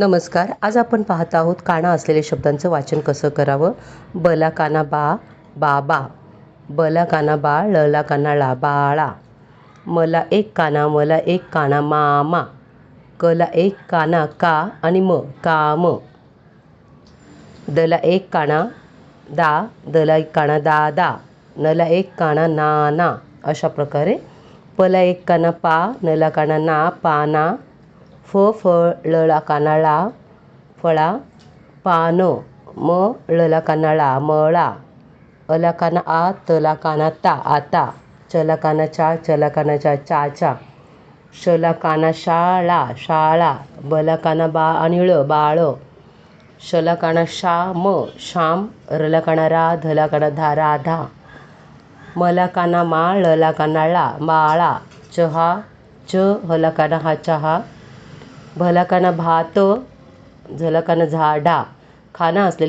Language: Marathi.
नमस्कार. आज आपण पाहत आहोत काना असलेल्या शब्दांचं वाचन कसं करावं? बला काना बा बाबा. बला काना बा लला काना ला बाळा. मला एक काना मला एक काना मामा. कला एक काना का आणि म काम. दला एक काना दा दला एक काना दादा. नला एक काना नाना. अशा प्रकारे. पला एक काना पा नला काना ना पाना. फ फळ लळा कानाळा फळा पानं म ळला कानाळा मळा अला काना आ तला काना ता आता चला काना चा चला काना चा चाचा शला काना शाळा शाळा बला काना बा आणि ळ बाळ शला काना शा म श्याम रला काना रा धला काना धा राधा मला काना मा लला काना ळा माळा चहा च हला काना हा चहा भला काना भात झला झाडा खाना असलेले